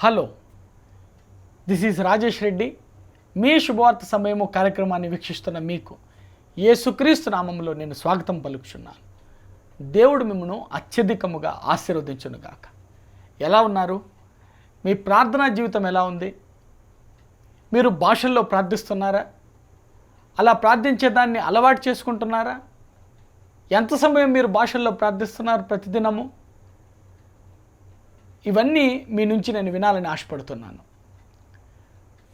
Hello this is Rajesh Reddy. మీ శుభవార్త సమయము కార్యక్రమాన్ని వీక్షిస్తున్న మీకు యేసుక్రీస్తు నామంలో నేను స్వాగతం పలుకుచున్నాను. దేవుడు మిమ్మను అత్యధికముగా ఆశీర్వదించునుగాక. ఎలా ఉన్నారు? మీ ప్రార్థనా జీవితం ఎలా ఉంది? మీరు భాషల్లో ప్రార్థిస్తున్నారా? అలా ప్రార్థించేదాన్ని అలవాటు చేసుకుంటున్నారా? ఎంత సమయం మీరు భాషల్లో ప్రార్థిస్తున్నారు ప్రతిదినము? ఇవన్నీ మీ నుంచి నేను వినాలని ఆశపడుతున్నాను.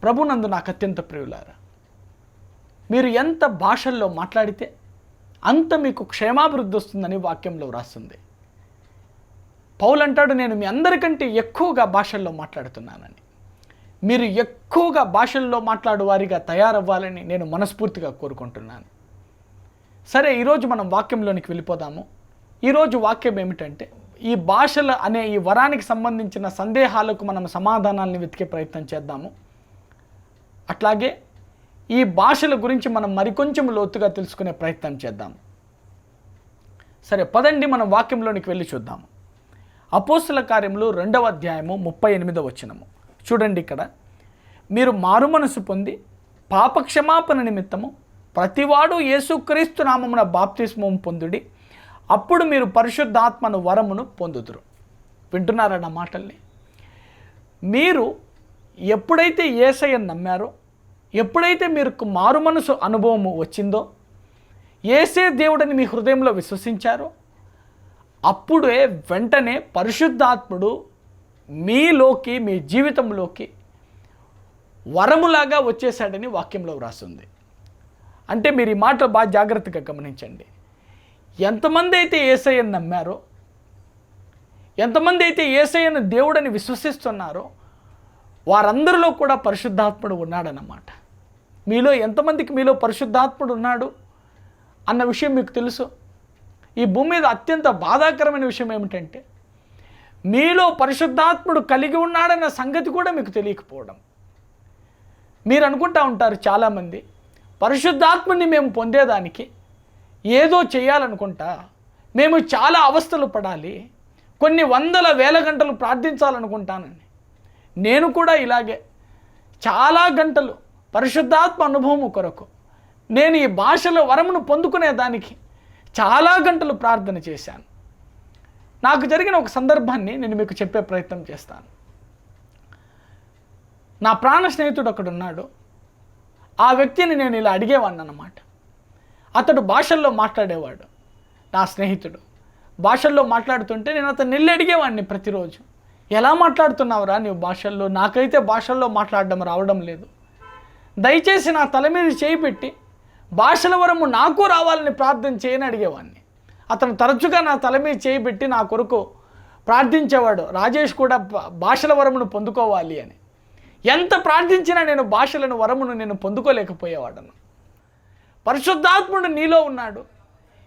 ప్రభునందు నాకు అత్యంత ప్రియులారా మీరు ఎంత భాషల్లో మాట్లాడితే అంత మీకు క్షేమాభివృద్ధి వస్తుందని వాక్యంలో వ్రాస్తుంది. పౌలంటాడు నేను మీ అందరికంటే ఎక్కువగా భాషల్లో మాట్లాడుతున్నానని. మీరు ఎక్కువగా భాషల్లో మాట్లాడు వారిగా తయారవ్వాలని నేను మనస్ఫూర్తిగా కోరుకుంటున్నాను. సరే ఈరోజు మనం వాక్యంలోనికి వెళ్ళిపోదాము. ఈరోజు వాక్యం ఏమిటంటే ఈ భాషల అనే ఈ వరానికి సంబంధించిన సందేహాలకు మనం సమాధానాలను వెతికే ప్రయత్నం చేద్దాము. అట్లాగే ఈ భాషల గురించి మనం మరికొంచెం లోతుగా తెలుసుకునే ప్రయత్నం చేద్దాం. సరే పదండి మనం వాక్యంలోనికి వెళ్ళి చూద్దాము అపోస్తుల కార్యములు రెండవ అధ్యాయము ముప్పై ఎనిమిదవ వచ్చినము చూడండి ఇక్కడ. మీరు మారుమనసు పొంది పాపక్షమాపణ నిమిత్తము ప్రతివాడు యేసుక్రీస్తు నామమున బాప్తిస్మం పొందుడి. అప్పుడు మీరు పరిశుద్ధాత్మను వరమును పొందుదురు. వింటున్నారన్న మాటల్ని? మీరు ఎప్పుడైతే ఏసయ్యను నమ్మారో ఎప్పుడైతే మీకు మారుమనసు అనుభవము వచ్చిందో ఏసే దేవుడని మీ హృదయంలో విశ్వసించారో అప్పుడే వెంటనే పరిశుద్ధాత్ముడు మీలోకి మీ జీవితంలోకి వరములాగా వచ్చేసాడని వాక్యంలో వ్రాస్తుంది. అంటే మీరు ఈ మాట బాగా జాగ్రత్తగా గమనించండి. ఎంతమంది అయితే ఏసయ్యను నమ్మారో ఎంతమంది అయితే ఏసయ్యను దేవుడని విశ్వసిస్తున్నారో వారందరిలో కూడా పరిశుద్ధాత్ముడు ఉన్నాడన్నమాట. మీలో ఎంతమందికి మీలో పరిశుద్ధాత్ముడు ఉన్నాడు అన్న విషయం మీకు తెలుసు. ఈ భూమి మీద అత్యంత బాధాకరమైన విషయం ఏమిటంటే మీలో పరిశుద్ధాత్ముడు కలిగి ఉన్నాడన్న సంగతి కూడా మీకు తెలియకపోవడం. మీరు అనుకుంటా ఉంటారు చాలామంది పరిశుద్ధాత్ముని మేము పొందేదానికి ఏదో చేయాలనుకుంటా మేము చాలా అవస్థలు పడాలి కొన్ని వందల వేల గంటలు ప్రార్థించాలనుకుంటానని. నేను కూడా ఇలాగే చాలా గంటలు పరిశుద్ధాత్మ అనుభవం కొరకు నేను ఈ భాషలో వరమును పొందుకునే దానికి చాలా గంటలు ప్రార్థన చేశాను. నాకు జరిగిన ఒక సందర్భాన్ని నేను మీకు చెప్పే ప్రయత్నం చేస్తాను. నా ప్రాణ స్నేహితుడు ఒకడున్నాడు ఆ వ్యక్తిని నేను ఇలా అడిగేవాడిని అన్నమాట అతడు భాషల్లో మాట్లాడేవాడు నా స్నేహితుడు. భాషల్లో మాట్లాడుతుంటే నేను అతను నిల్లి అడిగేవాడిని ప్రతిరోజు. ఎలా మాట్లాడుతున్నావురా నీవు భాషల్లో? నాకైతే భాషల్లో మాట్లాడడం రావడం లేదు. దయచేసి నా తల మీద చేయి పెట్టి భాషల వరము నాకు రావాలని ప్రార్థన చేయని అడిగేవాడిని. అతను తరచుగా నా తల మీద చేయి పెట్టి నా కొరకు ప్రార్థించేవాడు రాజేష్ కూడా భాషల వరమును పొందుకోవాలి అని. ఎంత ప్రార్థించినా నేను భాషలను వరమును నేను పొందుకోలేకపోయేవాడను. పరిశుద్ధాత్ముడు నీలో ఉన్నాడు.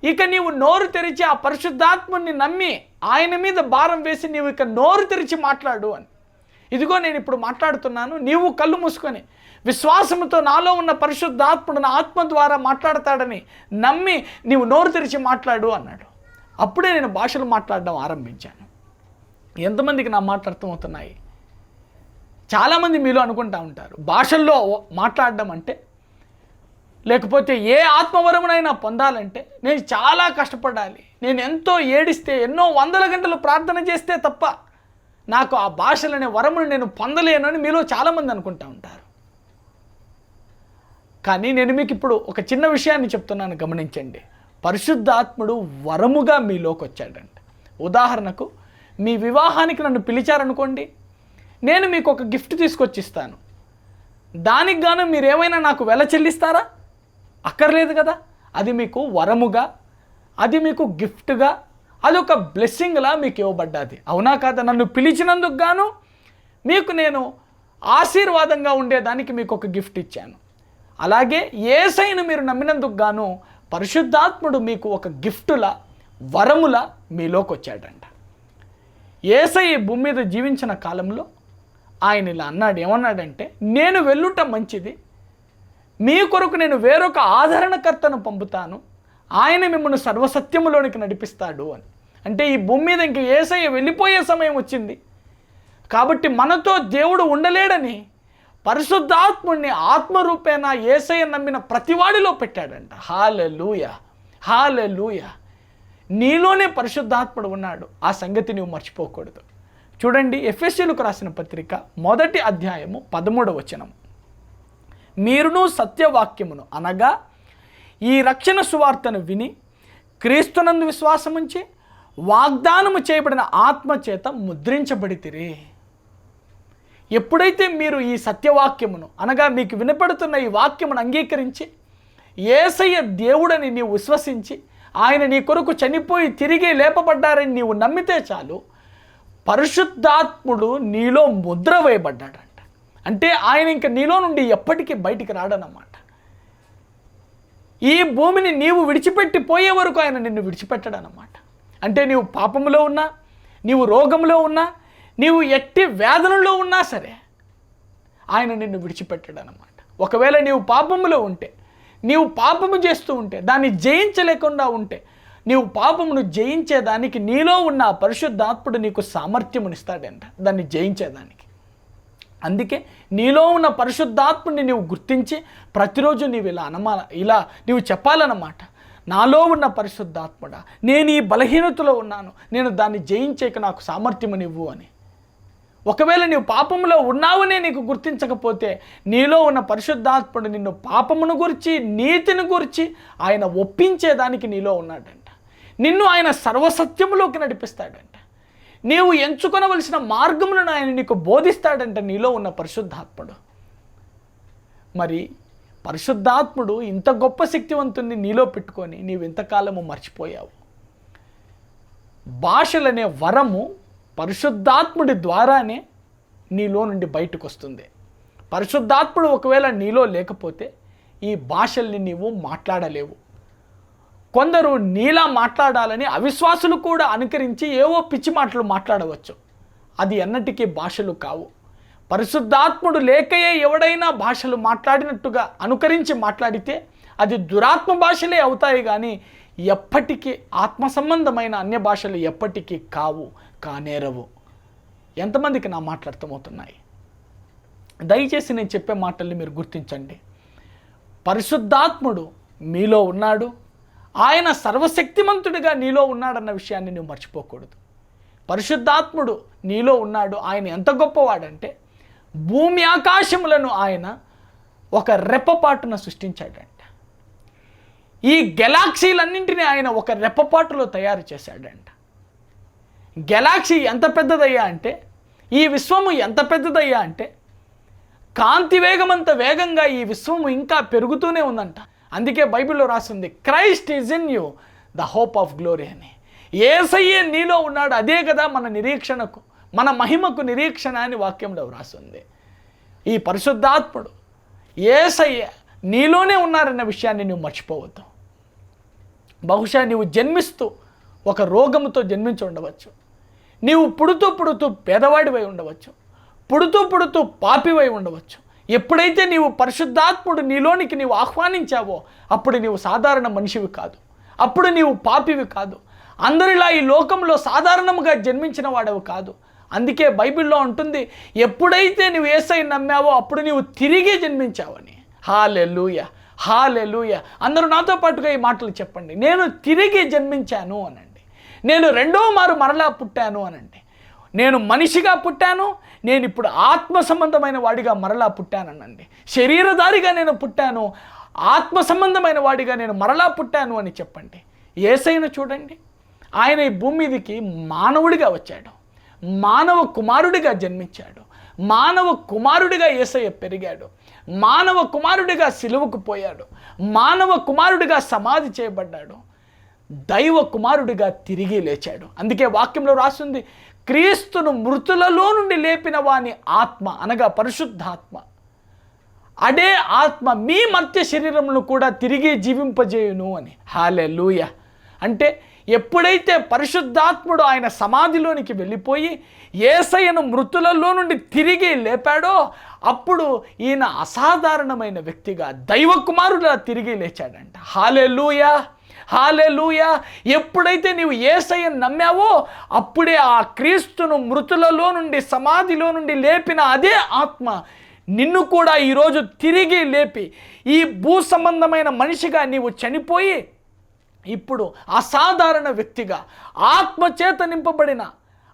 ఇక నీవు నోరు తెరిచి ఆ పరిశుద్ధాత్ముడిని నమ్మి ఆయన మీద భారం వేసి నీవు ఇక నోరు తెరిచి మాట్లాడు అని. ఇదిగో నేను ఇప్పుడు మాట్లాడుతున్నాను నీవు కళ్ళు మూసుకొని విశ్వాసంతో నాలో ఉన్న పరిశుద్ధాత్ముడు నా ఆత్మ ద్వారా మాట్లాడతాడని నమ్మి నీవు నోరు తెరిచి మాట్లాడు అన్నాడు. అప్పుడే నేను భాషలు మాట్లాడడం ఆరంభించాను. ఎంతమందికి నా మాట అర్థమవుతున్నాయి? చాలామంది మీలో అనుకుంటా ఉంటారు భాషల్లో మాట్లాడడం అంటే లేకపోతే ఏ ఆత్మవరమునైనా పొందాలంటే నేను చాలా కష్టపడాలి. నేను ఎంతో ఏడిస్తే ఎన్నో వందల గంటలు ప్రార్థన చేస్తే తప్ప నాకు ఆ భాషలనే వరమును నేను పొందలేను అని మీలో చాలామంది అనుకుంటా ఉంటారు. కానీ నేను మీకు ఇప్పుడు ఒక చిన్న విషయాన్ని చెప్తున్నాను గమనించండి. పరిశుద్ధాత్ముడు వరముగా మీలోకి వచ్చాడంట. ఉదాహరణకు మీ వివాహానికి నన్ను పిలిచారనుకోండి నేను మీకు ఒక గిఫ్ట్ తీసుకొచ్చి ఇస్తాను దానికి గాను మీరు ఏమైనా నాకు వెల చెల్లిస్తారా? అక్కర్లేదు కదా. అది మీకు వరముగా అది మీకు గిఫ్ట్గా అది ఒక బ్లెస్సింగ్లా మీకు ఇవ్వబడ్డది. అవునా కాదా? నన్ను పిలిచినందుకు గాను మీకు నేను ఆశీర్వాదంగా ఉండేదానికి మీకు ఒక గిఫ్ట్ ఇచ్చాను. అలాగే ఏసైను మీరు నమ్మినందుకు గాను పరిశుద్ధాత్ముడు మీకు ఒక గిఫ్టుల వరముల మీలోకి వచ్చాడంట ఏసై ఈ భూమి మీద జీవించిన కాలంలో ఆయన ఇలా అన్నాడు. ఏమన్నాడంటే నేను వెళ్ళుట మంచిది మీ కొరకు నేను వేరొక ఆదరణకర్తను పంపుతాను. ఆయన మిమ్మల్ని సర్వసత్యములోనికి నడిపిస్తాడు అని. అంటే ఈ భూమి మీద ఇంక ఏసయ్య వెళ్ళిపోయే సమయం వచ్చింది. కాబట్టి మనతో దేవుడు ఉండలేడని పరిశుద్ధాత్ముడిని ఆత్మరూపేణ ఏసయ్య నమ్మిన ప్రతివాడిలో పెట్టాడంట. హాల లూయ హాలె లూయ నీలోనే పరిశుద్ధాత్ముడు ఉన్నాడు. ఆ సంగతి నువ్వు మర్చిపోకూడదు. చూడండి ఎఫ్ఎస్సీలకు రాసిన పత్రిక మొదటి అధ్యాయము పదమూడవ వచనం మీరును సత్యవాక్యమును అనగా ఈ రక్షణ సువార్తను విని క్రీస్తునందు విశ్వాసముంచి వాగ్దానము చేయబడిన ఆత్మ చేత ముద్రించబడితిరి. ఎప్పుడైతే మీరు ఈ సత్యవాక్యమును అనగా మీకు వినపడుతున్న ఈ వాక్యమును అంగీకరించి ఏసయ్య దేవుడని నీవు విశ్వసించి ఆయన నీ కొరకు చనిపోయి తిరిగి లేపబడ్డారని నీవు నమ్మితే చాలు పరిశుద్ధాత్ముడు నీలో ముద్ర వేయబడ్డాడు అంటే ఆయన ఇంక నీలో నుండి ఎప్పటికీ బయటికి రాడనమాట ఈ భూమిని నీవు విడిచిపెట్టి పోయే వరకు ఆయన నిన్ను విడిచిపెట్టడనమాట అంటే నీవు పాపములో ఉన్నా నీవు రోగంలో ఉన్నా నీవు ఎట్టి వేదనలో ఉన్నా సరే ఆయన నిన్ను విడిచిపెట్టడనమాట ఒకవేళ నీవు పాపములో ఉంటే నీవు పాపము చేస్తూ ఉంటే దాన్ని జయించలేకుండా ఉంటే నీవు పాపమును జయించేదానికి నీలో ఉన్న ఆ పరిశుద్ధాత్ముడు నీకు సామర్థ్యమునిస్తాడంట. దాన్ని జయించేదానికి. అందుకే నీలో ఉన్న పరిశుద్ధాత్ముని నీవు గుర్తించి ప్రతిరోజు నీవు ఇలా అనమా ఇలా నీవు చెప్పాలన్నమాట. నాలో ఉన్న పరిశుద్ధాత్ముడా నేను ఈ బలహీనతలో ఉన్నాను నేను దాన్ని జయించేక నాకు సామర్థ్యమునివ్వు అని. ఒకవేళ నీవు పాపంలో ఉన్నావనే నీకు గుర్తించకపోతే నీలో ఉన్న పరిశుద్ధాత్ముడు నిన్ను పాపమును గురించి నీతిని గురించి ఆయన ఒప్పించేదానికి నీలో ఉన్నాడంట. నిన్ను ఆయన సర్వసత్యములోకి నడిపిస్తాడంట. నీవు ఎంచుకొనవలసిన మార్గములను ఆయన నీకు బోధిస్తాడంట నీలో ఉన్న పరిశుద్ధాత్ముడు. మరి పరిశుద్ధాత్ముడు ఇంత గొప్ప శక్తివంతుని నీలో పెట్టుకొని నీవు ఇంతకాలము మర్చిపోయావు. భాషలనే వరము పరిశుద్ధాత్ముడి ద్వారానే నీలో నుండి బయటకు వస్తుంది పరిశుద్ధాత్ముడు ఒకవేళ నీలో లేకపోతే ఈ భాషల్ని నీవు మాట్లాడలేవు. కొందరు నీలా మాట్లాడాలని అవిశ్వాసులు కూడా అనుకరించి ఏవో పిచ్చి మాటలు మాట్లాడవచ్చు. అది ఎన్నటికీ భాషలు కావు. పరిశుద్ధాత్ముడు లేకయే ఎవడైనా భాషలు మాట్లాడినట్టుగా అనుకరించి మాట్లాడితే అది దురాత్మ భాషలే అవుతాయి కానీ ఎప్పటికీ ఆత్మ సంబంధమైన అన్య భాషలు ఎప్పటికీ కావు కానేరవు. ఎంతమందికి నా మాట్లాడతమవుతున్నాయి దయచేసి నేను చెప్పే మాటల్ని మీరు గుర్తించండి. పరిశుద్ధాత్ముడు మీలో ఉన్నాడు ఆయన సర్వశక్తిమంతుడిగా నీలో ఉన్నాడన్న విషయాన్ని నువ్వు మర్చిపోకూడదు. పరిశుద్ధాత్ముడు నీలో ఉన్నాడు. ఆయన ఎంత గొప్పవాడంటే భూమి ఆకాశములను ఆయన ఒక రెప్పపాటున సృష్టించాడంట. ఈ గెలాక్సీలన్నింటినీ ఆయన ఒక రెప్పపాటులో తయారు చేశాడంట. గెలాక్సీ ఎంత పెద్దదయ్యా అంటే ఈ విశ్వము ఎంత పెద్దదయ్యా అంటే కాంతి వేగమంత వేగంగా ఈ విశ్వము ఇంకా పెరుగుతూనే ఉందంట. అందుకే బైబిల్లో రాస్తుంది Christ is in you the hope of glory అని. ఏసయ్యే నీలో ఉన్నాడు అదే కదా మన నిరీక్షణకు మన మహిమకు నిరీక్షణ అని వాక్యంలో రాసింది ఈ పరిశుద్ధాత్ముడు ఏసయ్య నీలోనే ఉన్నారన్న విషయాన్ని నువ్వు మర్చిపోవద్దు. బహుశా నీవు జన్మిస్తూ ఒక రోగముతో జన్మించి ఉండవచ్చు. నీవు పుడుతూ పుడుతూ పేదవాడివై ఉండవచ్చు. పుడుతూ పుడుతూ పాపివై ఉండవచ్చు. ఎప్పుడైతే నీవు పరిశుద్ధాత్ముడు నీలోనికి నీవు ఆహ్వానించావో అప్పుడు నీవు సాధారణ మనిషివి కాదు. అప్పుడు నీవు పాపివి కాదు. అందరిలా ఈ లోకంలో సాధారణంగా జన్మించిన వాడవు కాదు. అందుకే బైబిల్లో ఉంటుంది ఎప్పుడైతే నువ్వు ఏసై నమ్మావో అప్పుడు నీవు తిరిగి జన్మించావని. Hallelujah hallelujah. అందరూ నాతో పాటుగా ఈ మాటలు చెప్పండి. నేను తిరిగి జన్మించాను అనండి. నేను రెండో మారు మరలా పుట్టాను అనండి. నేను మనిషిగా పుట్టాను నేను ఇప్పుడు ఆత్మ సంబంధమైన వాడిగా మరలా పుట్టాననండి. శరీరధారిగా నేను పుట్టాను ఆత్మ సంబంధమైన వాడిగా నేను మరలా పుట్టాను అని చెప్పండి. ఏసైను చూడండి. ఆయన ఈ భూమి మీదకి మానవుడిగా వచ్చాడు. మానవ కుమారుడిగా జన్మించాడు. మానవ కుమారుడిగా ఏసయ్య పెరిగాడు. మానవ కుమారుడిగా సిలువకు పోయాడు. మానవ కుమారుడిగా సమాధి చేయబడ్డాడు. దైవ కుమారుడిగా తిరిగి లేచాడు. అందుకే వాక్యంలో రాస్తుంది క్రీస్తును మృతులలో నుండి లేపిన వాని ఆత్మ అనగా పరిశుద్ధాత్మ. అడే ఆత్మ మీ మర్త్య శరీరమును కూడా తిరిగి జీవింపజేయును అని. హాలే లూయ అంటే ఎప్పుడైతే పరిశుద్ధాత్ముడు ఆయన సమాధిలోనికి వెళ్ళిపోయి ఏసయ్యను మృతులలో నుండి తిరిగి లేపాడో అప్పుడు ఈయన అసాధారణమైన వ్యక్తిగా దైవకుమారుడు తిరిగి లేచాడంట. హాలెలూయా. హాలెలూయా ఎప్పుడైతే నీవు ఏసయ్యను నమ్మావో అప్పుడే ఆ క్రీస్తును మృతులలో నుండి సమాధిలో నుండి లేపిన అదే ఆత్మ నిన్ను కూడా ఈరోజు తిరిగి లేపి ఈ భూ సంబంధమైన మనిషిగా నీవు చనిపోయి ఇప్పుడు అసాధారణ వ్యక్తిగా ఆత్మచేత నింపబడిన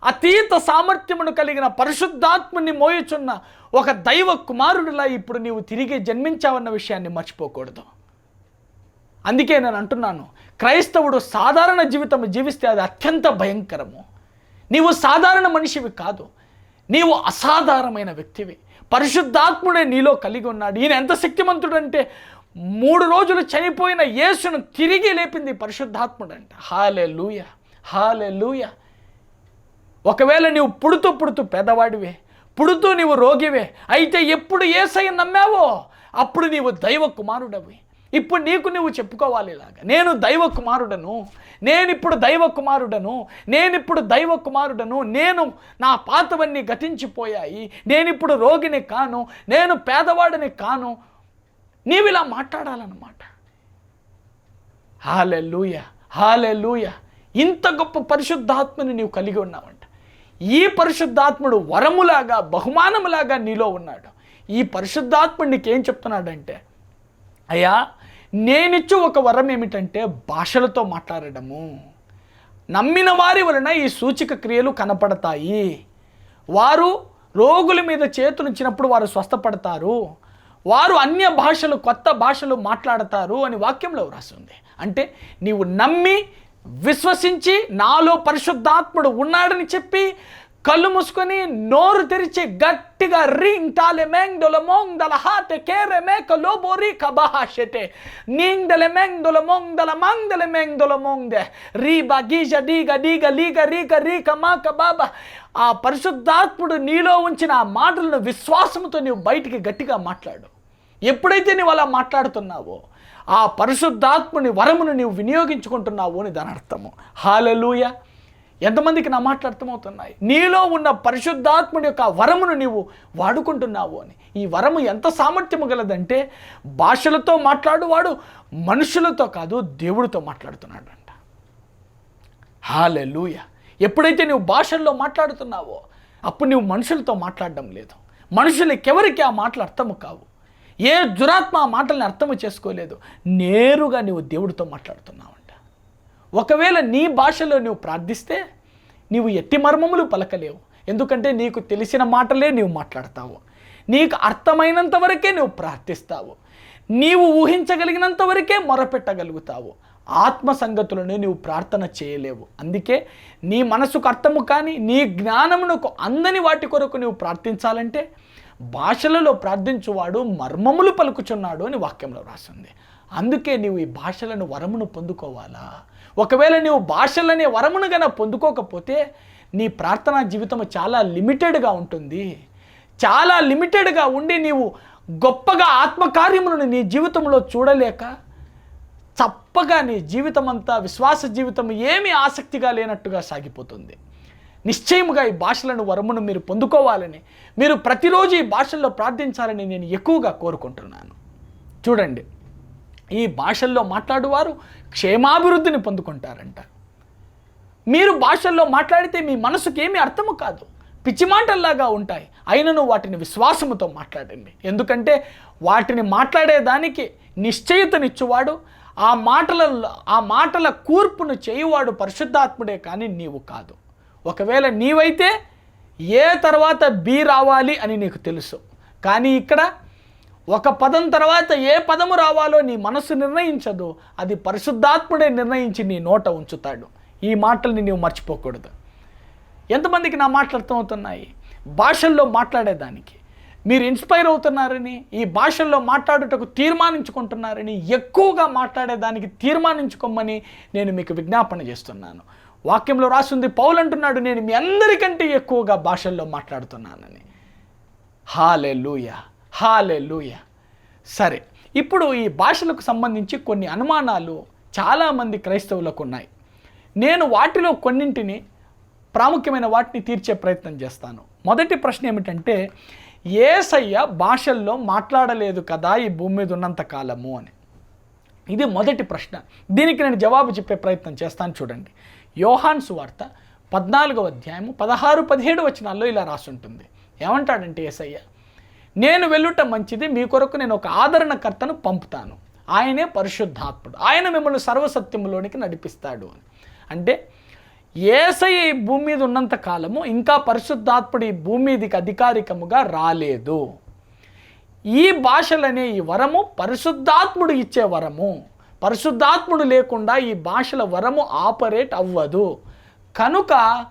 అతీత సామర్థ్యమును కలిగిన పరిశుద్ధాత్మని మోయుచున్న ఒక దైవ కుమారుడిలా ఇప్పుడు నీవు తిరిగి జన్మించావన్న విషయాన్ని మర్చిపోకూడదు. అందుకే నేను అంటున్నాను క్రైస్తవుడు సాధారణ జీవితం జీవిస్తే అది అత్యంత భయంకరము. నీవు సాధారణ మనిషివి కాదు నీవు అసాధారణమైన వ్యక్తివి. పరిశుద్ధాత్ముడే నీలో కలిగి ఉన్నాడు. ఈయన ఎంత శక్తిమంతుడంటే మూడు రోజులు చనిపోయిన యేసును తిరిగి లేపింది పరిశుద్ధాత్ముడంట. హాలే లూయ హాలే లూయ ఒకవేళ నీవు పుడుతూ పుడుతూ పేదవాడివే పుడుతూ నీవు రోగివే అయితే ఎప్పుడు ఏసై నమ్మావో? అప్పుడు నీవు దైవ కుమారుడవి. ఇప్పుడు నీకు నువ్వు చెప్పుకోవాలి ఇలాగా. నేను దైవ కుమారుడను నేనిప్పుడు దైవ కుమారుడను నేనిప్పుడు దైవ కుమారుడను నేను నా పాతవన్నీ గతించిపోయాయి నేనిప్పుడు రోగిని కాను నేను పేదవాడిని కాను. నీవు ఇలా మాట్లాడాలన్నమాట. హాలే లూయ హాలే లూయ ఇంత గొప్ప పరిశుద్ధాత్మని నీవు కలిగి ఉన్నావంట. ఈ పరిశుద్ధాత్ముడు వరములాగా బహుమానములాగా నీలో ఉన్నాడు. ఈ పరిశుద్ధాత్ముడు నీకేం చెప్తున్నాడంటే అయ్యా నేనిచ్చు ఒక వరం ఏమిటంటే భాషలతో మాట్లాడడము. నమ్మిన వారి వలన ఈ సూచిక క్రియలు కనపడతాయి. వారు రోగుల మీద చేతులుంచినప్పుడు వారు స్వస్థపడతారు. వారు అన్య భాషలు కొత్త భాషలు మాట్లాడతారు అని వాక్యంలో వ్రాసింది. అంటే నీవు నమ్మి విశ్వసించి నాలో పరిశుద్ధాత్ముడు ఉన్నాడని చెప్పి కళ్ళు మూసుకొని నోరు తెరిచి గట్టిగా రింగ్ టాలె మెంగ్ దొల మోంగ్ దల హాటె కేరె మేక లోబోరి కబాహాషెటే నీంగ్ దల మెంగ్ దొల మోంగ్ దల మంగ్ దల మెంగ్ దొల మోంగ్ దే రీబా గీజ డీగ డీగ లీగ రీక రీక మాక బాబా. ఆ పరిశుద్ధాత్ముడు నీలో ఉంచిన ఆ మాటలను విశ్వాసంతో నీవు బయటికి గట్టిగా మాట్లాడు. ఎప్పుడైతే నీవు అలా మాట్లాడుతున్నావో ఆ పరిశుద్ధాత్ముని వరమును నీవు వినియోగించుకుంటున్నావు అని దాని అర్థము. హాలెలూయ. ఎంతమందికి నా మాటలు అర్థమవుతున్నాయి? నీలో ఉన్న పరిశుద్ధాత్ముడి యొక్క వరమును నీవు వాడుకుంటున్నావు అని. ఈ వరము ఎంత సామర్థ్యము గలదంటే భాషలతో మాట్లాడువాడు మనుషులతో కాదు దేవుడితో మాట్లాడుతున్నాడంట. హాలెలూయ. ఎప్పుడైతే నువ్వు భాషల్లో మాట్లాడుతున్నావో అప్పుడు నువ్వు మనుషులతో మాట్లాడడం లేదు. మనుషులకెవరికి ఆ మాటలు అర్థము కావు? ఏ దురాత్మ ఆ మాటల్ని అర్థము చేసుకోలేదు? నేరుగా నువ్వు దేవుడితో మాట్లాడుతున్నావు. ఒకవేళ నీ భాషలో నువ్వు ప్రార్థిస్తే నీవు ఎట్టి మర్మములు పలకలేవు. ఎందుకంటే నీకు తెలిసిన మాటలే నీవు మాట్లాడతావు. నీకు అర్థమైనంత వరకే నువ్వు ప్రార్థిస్తావు. నీవు ఊహించగలిగినంత వరకే మొరపెట్టగలుగుతావు. ఆత్మ సంగతులను నీవు ప్రార్థన చేయలేవు. అందుకే నీ మనసుకు అర్థము కానీ నీ జ్ఞానమునకు అందని వాటి కొరకు నువ్వు ప్రార్థించాలంటే భాషలలో ప్రార్థించువాడు మర్మములు పలుకుచున్నాడు అని వాక్యంలో రాసింది. అందుకే నీవు ఈ భాషలను వరమును పొందుకోవాలా? ఒకవేళ నీవు భాషలనే వరమును గన పొందుకోకపోతే నీ ప్రార్థనా జీవితం చాలా లిమిటెడ్గా ఉంటుంది. చాలా లిమిటెడ్గా ఉండి నీవు గొప్పగా ఆత్మకార్యములను నీ జీవితంలో చూడలేక చప్పగా నీ జీవితం అంతా విశ్వాస జీవితం ఏమీ ఆసక్తిగా లేనట్టుగా సాగిపోతుంది. నిశ్చయముగా ఈ భాషలను వరమును మీరు పొందుకోవాలని మీరు ప్రతిరోజు ఈ భాషల్లో ప్రార్థించాలని నేను ఎక్కువగా కోరుకుంటున్నాను. చూడండి ఈ భాషల్లో మాట్లాడువారు క్షేమాభివృద్ధిని పొందుకుంటారంట. మీరు భాషల్లో మాట్లాడితే మీ మనసుకు ఏమీ అర్థము కాదు. పిచ్చి మాటల్లాగా ఉంటాయి. అయినను వాటిని విశ్వాసముతో మాట్లాడండి. ఎందుకంటే వాటిని మాట్లాడేదానికి నిశ్చయితనిచ్చువాడు ఆ మాటల ఆ మాటల కూర్పును చేయువాడు పరిశుద్ధాత్ముడే కానీ నీవు కాదు. ఒకవేళ నీవైతే ఏ తర్వాత బి రావాలి అని నీకు తెలుసు. కానీ ఇక్కడ ఒక పదం తర్వాత ఏ పదము రావాలో నీ మనసు నిర్ణయించదు అది పరిశుద్ధాత్ముడే నిర్ణయించి నీ నోట ఉంచుతాడు. ఈ మాటల్ని నీవు మర్చిపోకూడదు. ఎంతమందికి నా మాటలు అర్థమవుతున్నాయి? భాషల్లో మాట్లాడేదానికి. మీరు ఇన్స్పైర్ అవుతున్నారని ఈ భాషల్లో మాట్లాడుటకు తీర్మానించుకుంటున్నారని ఎక్కువగా మాట్లాడేదానికి తీర్మానించుకోమని నేను మీకు విజ్ఞాపన చేస్తున్నాను. వాక్యంలో రాసింది పౌలు అంటున్నాడు నేను మీ అందరికంటే ఎక్కువగా భాషల్లో మాట్లాడుతున్నానని. హాలే లూయ హాలే లూయ సరే ఇప్పుడు ఈ భాషలకు సంబంధించి కొన్ని అనుమానాలు చాలామంది క్రైస్తవులకు ఉన్నాయి. నేను వాటిలో కొన్నింటిని ప్రాముఖ్యమైన వాటిని తీర్చే ప్రయత్నం చేస్తాను. మొదటి ప్రశ్న ఏమిటంటే ఏసయ్య భాషల్లో మాట్లాడలేదు కదా ఈ భూమి మీద ఉన్నంత కాలము అని. ఇది మొదటి ప్రశ్న. దీనికి నేను జవాబు చెప్పే ప్రయత్నం చేస్తాను చూడండి. యోహాన్ సువార్త పద్నాలుగవ అధ్యాయము పదహారు పదిహేడు వచనాల్లో ఇలా రాసుంటుంది. ఏమంటాడంటే ఏసయ్య? నేను వెళ్ళుట మంచిది మీ కొరకు నేను ఒక ఆదరణకర్తను పంపుతాను. ఆయనే పరిశుద్ధాత్ముడు. ఆయన మిమ్మల్ని సర్వసత్యంలోనికి నడిపిస్తాడు అని. అంటే ఏసై ఈ భూమి మీద ఉన్నంత కాలము ఇంకా పరిశుద్ధాత్ముడు ఈ భూమి మీదకి అధికారికముగా రాలేదు. ఈ భాషలనే ఈ వరము పరిశుద్ధాత్ముడు ఇచ్చే వరము. పరిశుద్ధాత్ముడు లేకుండా ఈ భాషల వరము ఆపరేట్ అవ్వదు. కనుక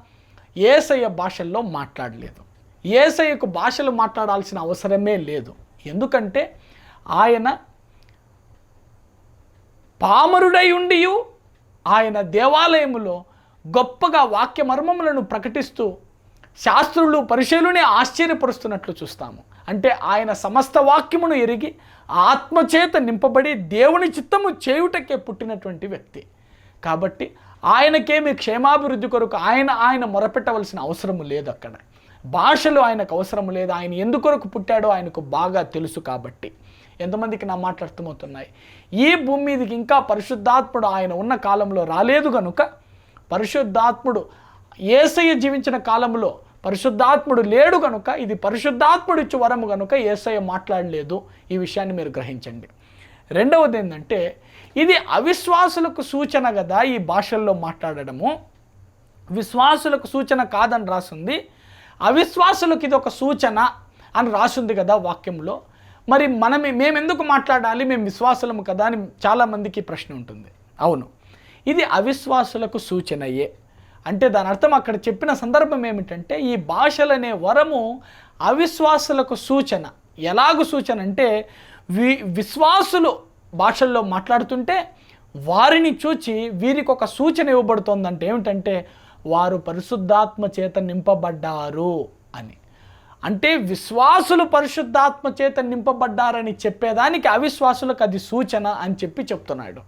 ఏసయ్య భాషల్లో మాట్లాడలేదు. ఏసయ్యకు భాషలు మాట్లాడాల్సిన అవసరమే లేదు. ఎందుకంటే ఆయన పామరుడై ఉండియు ఆయన దేవాలయములో గొప్పగా వాక్య మర్మములను ప్రకటిస్తూ శాస్త్రులు పరిశీలునే ఆశ్చర్యపరుస్తున్నట్లు చూస్తాము. అంటే ఆయన సమస్త వాక్యమును ఎరిగి ఆత్మచేత నింపబడి దేవుని చిత్తము చేయుటకే పుట్టినటువంటి వ్యక్తి. కాబట్టి ఆయనకేమి క్షేమాభివృద్ధి కొరకు ఆయన ఆయన మొరపెట్టవలసిన అవసరము లేదు అక్కడ. భాషలు ఆయనకు అవసరం లేదు. ఆయన ఎందుకొరకు పుట్టాడో ఆయనకు బాగా తెలుసు కాబట్టి. ఎంతమందికి నా మాటలు అర్థమవుతున్నాయి? ఈ భూమి మీదకి ఇంకా పరిశుద్ధాత్ముడు ఆయన ఉన్న కాలంలో రాలేదు కనుక పరిశుద్ధాత్ముడు ఏసయ్య జీవించిన కాలంలో పరిశుద్ధాత్ముడు లేడు కనుక ఇది పరిశుద్ధాత్ముడు ఇచ్చి వరము కనుక ఏసయ్య మాట్లాడలేదు. ఈ విషయాన్ని మీరు గ్రహించండి. రెండవది ఏంటంటే ఇది అవిశ్వాసులకు సూచన కదా ఈ భాషల్లో మాట్లాడడము. విశ్వాసులకు సూచన కాదని రాసింది. అవిశ్వాసులకు ఇది ఒక సూచన అని రాసింది కదా వాక్యంలో. మరి మనం మేము ఎందుకు మాట్లాడాలి? మేము విశ్వాసులము కదా అని చాలామందికి ప్రశ్న ఉంటుంది. అవును. ఇది అవిశ్వాసులకు సూచనయే. అంటే దాని అర్థం అక్కడ చెప్పిన సందర్భం ఏమిటంటే ఈ భాషలనే వరము అవిశ్వాసులకు సూచన. ఎలాగు సూచన అంటే వి విశ్వాసులు భాషల్లో మాట్లాడుతుంటే వారిని చూచి వీరికి ఒక సూచన ఇవ్వబడుతోందంటే ఏమిటంటే వారు పరిశుద్ధాత్మ చేత నింపబడ్డారు అని. అంటే విశ్వాసులు పరిశుద్ధాత్మ చేత నింపబడ్డారని చెప్పేదానికి అవిశ్వాసులకు అది సూచన అని చెప్పి చెప్తున్నాడు.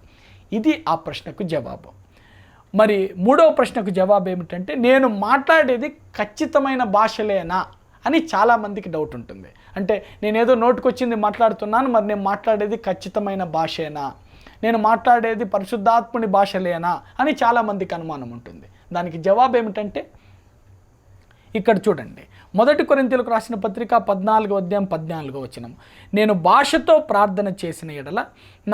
ఇది ఆ ప్రశ్నకు జవాబు. మరి మూడవ ప్రశ్నకు జవాబు ఏమిటంటే నేను మాట్లాడేది ఖచ్చితమైన భాషలేనా అని చాలామందికి డౌట్ ఉంటుంది. అంటే నేనేదో నోటుకొచ్చింది మాట్లాడుతున్నాను మరి నేను మాట్లాడేది ఖచ్చితమైన భాషేనా? నేను మాట్లాడేది పరిశుద్ధాత్ముని భాషలేనా? అని చాలామందికి అనుమానం ఉంటుంది. దానికి జవాబు ఏమిటంటే ఇక్కడ చూడండి. మొదటి కొరింతలకు రాసిన పత్రిక పద్నాలుగో అధ్యాయం పద్నాలుగో వచనం. నేను భాషతో ప్రార్థన చేసిన ఎడల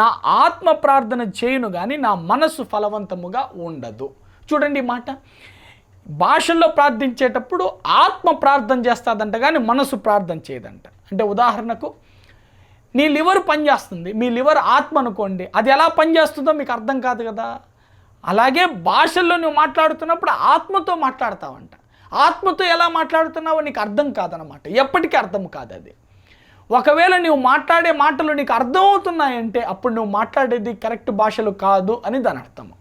నా ఆత్మ ప్రార్థన చేయును కానీ నా మనసు ఫలవంతముగా ఉండదు. చూడండి మాట. భాషల్లో ప్రార్థించేటప్పుడు ఆత్మ ప్రార్థన చేస్తుందంట కానీ మనసు ప్రార్థన చేయదంట. అంటే ఉదాహరణకు నీ లివర్ పనిచేస్తుంది. మీ లివర్ ఆత్మ అనుకోండి అది ఎలా పనిచేస్తుందో మీకు అర్థం కాదు కదా. అలాగే భాషల్లో నువ్వు మాట్లాడుతున్నప్పుడు ఆత్మతో మాట్లాడతావంట. ఆత్మతో ఎలా మాట్లాడుతున్నావో నీకు అర్థం కాదనమాట ఎప్పటికీ అర్థం కాదు అది ఒకవేళ నువ్వు మాట్లాడే మాటలు నీకు అర్థమవుతున్నాయంటే అప్పుడు నువ్వు మాట్లాడేది కరెక్ట్ భాషలు కాదు అని దాని అర్థము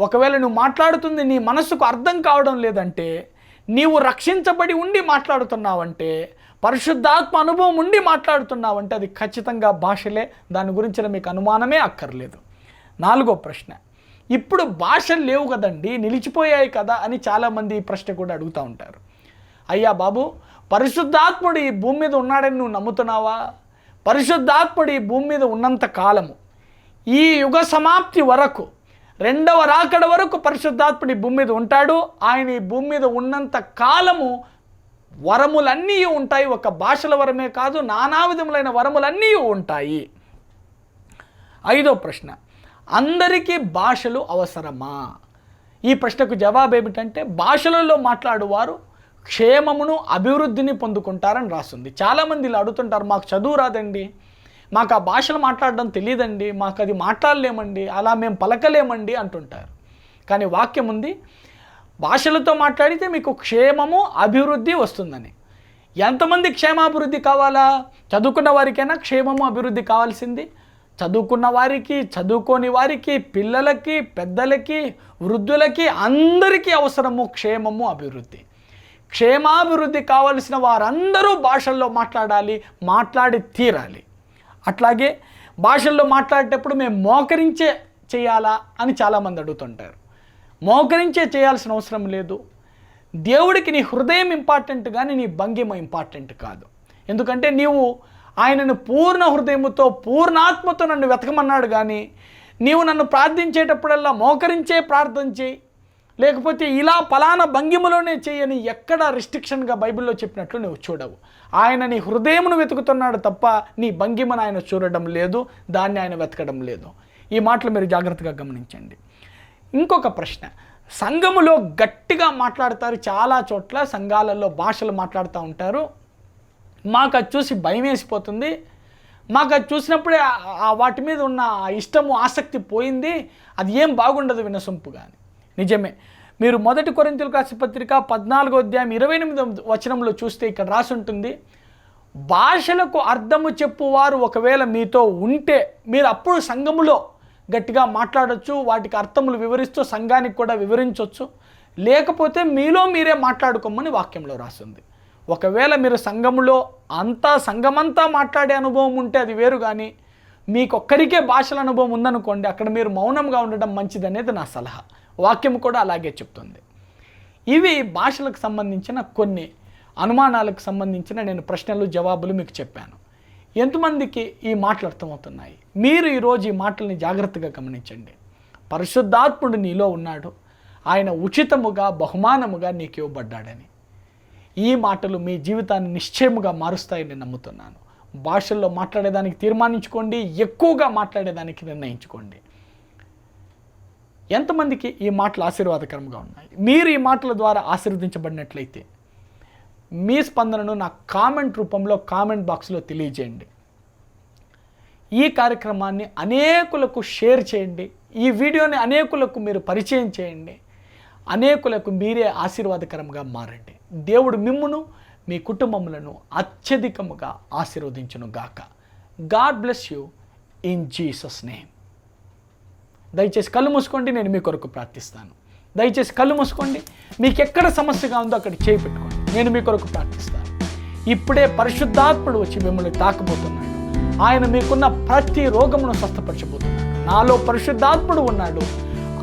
ఒకవేళ నువ్వు మాట్లాడుతుంది నీ మనసుకు అర్థం కావడం లేదంటే నీవు రక్షించబడి ఉండి మాట్లాడుతున్నావంటే పరిశుద్ధాత్మ అనుభవం ఉండి మాట్లాడుతున్నావంటే అది ఖచ్చితంగా భాషలే. దాని గురించిన మీకు అనుమానమే అక్కర్లేదు. నాలుగో ప్రశ్న. ఇప్పుడు భాషలు లేవు కదండి నిలిచిపోయాయి కదా అని చాలామంది ఈ ప్రశ్న కూడా అడుగుతూ ఉంటారు. అయ్యా బాబు పరిశుద్ధాత్ముడు ఈ భూమి మీద ఉన్నాడని నువ్వు నమ్ముతున్నావా? పరిశుద్ధాత్ముడు ఈ భూమి మీద ఉన్నంత కాలము ఈ యుగ సమాప్తి వరకు రెండవ రాకడ వరకు పరిశుద్ధాత్ముడు ఈ భూమి మీద ఉంటాడు. ఆయన ఈ భూమి మీద ఉన్నంత కాలము వరములన్నీ ఉంటాయి. ఒక భాషల వరమే కాదు నానా విధములైన వరములన్నీ ఉంటాయి. ఐదో ప్రశ్న అందరికీ భాషలు అవసరమా? ఈ ప్రశ్నకు జవాబు ఏమిటంటే భాషలలో మాట్లాడువారు క్షేమమును అభివృద్ధిని పొందుకుంటారని రాస్తుంది. చాలామంది ఇలా అడుగుతుంటారు మాకు చదువు రాదండి. మాకు ఆ భాషలు మాట్లాడడం తెలియదండి మాకు అది మాట్లాడలేమండి. అలా మేము పలకలేమండి అంటుంటారు. కానీ వాక్యం ఉంది భాషలతో మాట్లాడితే మీకు క్షేమము అభివృద్ధి వస్తుందని. ఎంతమంది క్షేమాభివృద్ధి కావాలా? చదువుకున్న వారికైనా క్షేమము అభివృద్ధి కావాల్సింది. చదువుకున్న వారికి చదువుకోని వారికి పిల్లలకి పెద్దలకి వృద్ధులకి అందరికీ అవసరము క్షేమము అభివృద్ధి. క్షేమాభివృద్ధి కావలసిన వారందరూ భాషల్లో మాట్లాడాలి మాట్లాడి తీరాలి. అట్లాగే భాషల్లో మాట్లాడేటప్పుడు మేము మోకరించే చేయాలా అని చాలామంది అడుగుతుంటారు. మోకరించే చేయాల్సిన అవసరం లేదు. దేవుడికి నీ హృదయం ఇంపార్టెంట్ కానీ నీ భంగిమ ఇంపార్టెంట్ కాదు. ఎందుకంటే నీవు ఆయనను పూర్ణ హృదయముతో పూర్ణాత్మతో నన్ను వెతకమన్నాడు కానీ నీవు నన్ను ప్రార్థించేటప్పుడల్లా మోకరించే ప్రార్థన చేయి. లేకపోతే ఇలా ఫలానా భంగిమలోనే చేయని ఎక్కడ రిస్ట్రిక్షన్గా బైబిల్లో చెప్పినట్లు నువ్వు చూడవు. ఆయన నీ హృదయమును వెతుకుతున్నాడు తప్ప నీ భంగిమను ఆయన చూడడం లేదు దాన్ని ఆయన వెతకడం లేదు. ఈ మాటలు మీరు జాగ్రత్తగా గమనించండి. ఇంకొక ప్రశ్న. సంఘములో గట్టిగా మాట్లాడతారు చాలా చోట్ల సంఘాలలో భాషలు మాట్లాడుతూ ఉంటారు. మాకు అది చూసి భయం వేసిపోతుంది. మాకు అది చూసినప్పుడే ఆ- వాటి మీద ఉన్న ఆ ఇష్టము ఆసక్తి పోయింది. అది ఏం బాగుండదు వినసొంపు కానీ నిజమే. మీరు మొదటి కొరింతలు కాసి పత్రిక పద్నాలుగో అధ్యాయం ఇరవై ఎనిమిదో వచనంలో చూస్తే ఇక్కడ రాసి ఉంటుంది భాషలకు అర్థము చెప్పువారు ఒకవేళ మీతో ఉంటే మీరు అప్పుడు సంఘములో గట్టిగా మాట్లాడచ్చు వాటికి అర్థములు వివరిస్తూ సంఘానికి కూడా వివరించవచ్చు లేకపోతే మీలో మీరే మాట్లాడుకోమని వాక్యంలో రాస్తుంది ఒకవేళ మీరు సంఘములో అంతా సంఘమంతా మాట్లాడే అనుభవం ఉంటే అది వేరు కానీ మీకు ఒక్కరికే భాషల అనుభవం ఉందనుకోండి అక్కడ మీరు మౌనంగా ఉండడం మంచిదనేది నా సలహా. వాక్యం కూడా అలాగే చెప్తుంది. ఇవి భాషలకు సంబంధించిన కొన్ని అనుమానాలకు సంబంధించిన నేను ప్రశ్నలు జవాబులు మీకు చెప్పాను. ఎంతమందికి ఈ మాటలు అర్థమవుతున్నాయి? మీరు ఈరోజు ఈ మాటల్ని జాగ్రత్తగా గమనించండి. పరిశుద్ధాత్ముడు నీలో ఉన్నాడు. ఆయన ఉచితముగా బహుమానముగా నీకు ఇవ్వబడ్డాడని. ఈ మాటలు మీ జీవితాన్ని నిశ్చయముగా మారుస్తాయని నమ్ముతున్నాను. భాషల్లో మాట్లాడేదానికి తీర్మానించుకోండి ఎక్కువగా మాట్లాడేదానికి నిర్ణయించుకోండి. ఎంతమందికి ఈ మాటలు ఆశీర్వాదకరంగా ఉన్నాయి? మీరు ఈ మాటల ద్వారా ఆశీర్వదించబడినట్లయితే మీ స్పందనను నా కామెంట్ రూపంలో కామెంట్ బాక్స్లో తెలియజేయండి. ఈ కార్యక్రమాన్ని అనేకులకు షేర్ చేయండి. ఈ వీడియోని అనేకులకు మీరు పరిచయం చేయండి. అనేకులకు మీరే ఆశీర్వాదకరంగా మారండి. దేవుడు మిమ్మును మీ కుటుంబములను అత్యధికముగా ఆశీర్వదించును గాక God bless you in Jesus name దయచేసి కళ్ళు మూసుకోండి నేను మీ కొరకు ప్రార్థిస్తాను. దయచేసి కళ్ళు మూసుకోండి మీకు ఎక్కడ సమస్యగా ఉందో అక్కడ చేయి పెట్టుకోండి. నేను మీ కొరకు ప్రార్థిస్తాను. ఇప్పుడే పరిశుద్ధాత్ముడు వచ్చి మిమ్మల్ని తాకబోతున్నాడు. ఆయన మీకున్న ప్రతి రోగమును స్వస్థపరచబోతున్నాడు. నాలో పరిశుద్ధాత్ముడు ఉన్నాడు.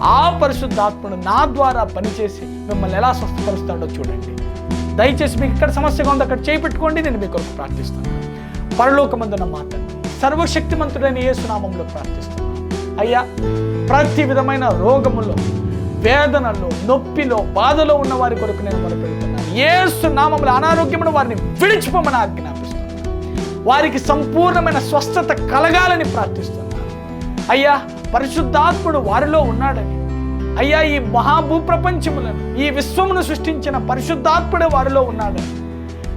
ఆ పరిశుద్ధాత్ముడు నా ద్వారా పనిచేసి మిమ్మల్ని ఎలా స్వస్థపరుస్తాడో చూడండి. దయచేసి మీకు ఎక్కడ సమస్యగా ఉందో అక్కడ చేపెట్టుకోండి నేను మీ కొరకు ప్రార్థిస్తాను పరలోకమందున మాట సర్వశక్తిమంతుడైన యేసునామంలో ప్రార్థిస్తున్నాను. అయ్యా ప్రతి విధమైన రోగములో వేదనలో నొప్పిలో బాధలో ఉన్న వారి కొరకు నేను మొదలుపెడుతున్నాను ఏసు నామముల అనారోగ్యమును వారిని విడిచిపోమని ఆజ్ఞాపిస్తున్నాను. వారికి సంపూర్ణమైన స్వస్థత కలగాలని ప్రార్థిస్తున్నాను. అయ్యా పరిశుద్ధాత్ముడు వారిలో ఉన్నాడని అయ్యా ఈ మహాభూ ప్రపంచములను ఈ విశ్వమును సృష్టించిన పరిశుద్ధాత్ముడే వారిలో ఉన్నాడని.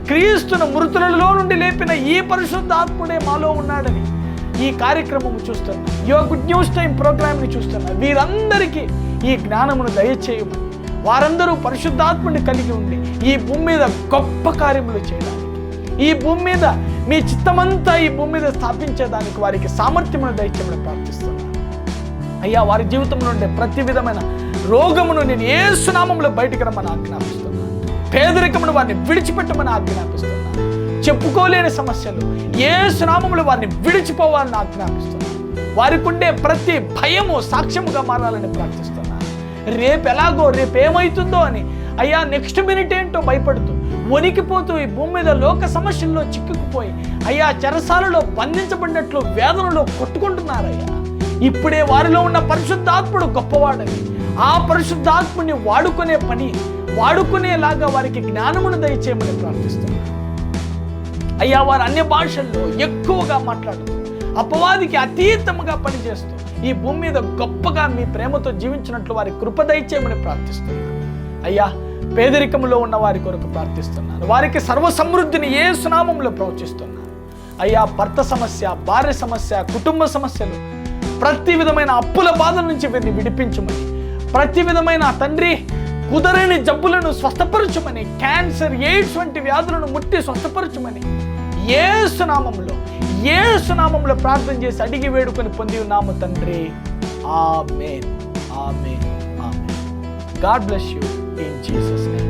క్రీస్తును మృతులలో నుండి లేపిన ఈ పరిశుద్ధాత్ముడే మాలో ఉన్నాడని ఈ కార్యక్రమం చూస్తున్నా. యువ గుడ్ న్యూస్ టైం ప్రోగ్రామ్ని చూస్తున్నా. వీరందరికీ ఈ జ్ఞానమును దయచేయమని వారందరూ పరిశుద్ధాత్ముని కలిగి ఉండి ఈ భూమి మీద గొప్ప కార్యములు చేయడానికి ఈ భూమి మీద మీ చిత్తమంతా ఈ భూమి మీద స్థాపించేదానికి వారికి సామర్థ్యమును దయచేయమని ప్రార్థిస్తున్నాను అయ్యా వారి జీవితం నుండి ప్రతి విధమైన రోగమును నేను ఏ సునామంలో బయటికి రమ్మని ఆజ్ఞాపిస్తున్నాను పేదరికమును వారిని విడిచిపెట్టమని ఆజ్ఞాపిస్తున్నాను చెప్పుకోలేని సమస్యలు ఏ సునామంలో వారిని విడిచిపోవాలని ఆజ్ఞాపిస్తున్నాను వారికి ఉండే ప్రతి భయము సాక్ష్యముగా మారాలని ప్రార్థిస్తున్నాను రేపు ఎలాగో రేపు ఏమవుతుందో అని అయ్యా నెక్స్ట్ మినిట్ ఏంటో భయపడుతూ వణికిపోతూ ఈ భూమి మీద లోక సమస్యల్లో చిక్కుకుపోయి అయ్యా చెరసాలలో బంధించబడినట్లు వేదనలో కొట్టుకుంటున్నారయ్యా. ఇప్పుడే వారిలో ఉన్న పరిశుద్ధాత్ముడు గొప్పవాడని ఆ పరిశుద్ధాత్ముని వాడుకునే పని వాడుకునేలాగా వారికి జ్ఞానమును దయచేయమని ప్రార్థిస్తున్నాను. అయ్యా వారు అన్య భాషల్లో ఎక్కువగా మాట్లాడుతూ అపవాదికి అతీతముగా పనిచేస్తూ ఈ భూమి మీద గొప్పగా మీ ప్రేమతో జీవించినట్లు వారి కృప దయచేయమని ప్రార్థిస్తున్నాను. అయ్యా పేదరికంలో ఉన్న వారి కొరకు ప్రార్థిస్తున్నాను. వారికి సర్వ సమృద్ధిని ఏ సునామంలో ప్రవచిస్తున్నాను. అయ్యా భర్త సమస్య భార్య సమస్య కుటుంబ సమస్యలు ప్రతి విధమైన అప్పుల బాధల నుంచి వీరిని విడిపించమని ప్రతి విధమైన తండ్రి కుదరని జబ్బులను స్వస్థపరచమని క్యాన్సర్ ఎయిడ్స్ వంటి వ్యాధులను ముట్టి స్వస్థపరచమని ఏ సునామంలో ఏ సునామంలో ప్రార్థన చేసి అడిగి వేడుకొని పొంది ఉన్నాము తండ్రి. Amen. Amen. Amen. God bless you in Jesus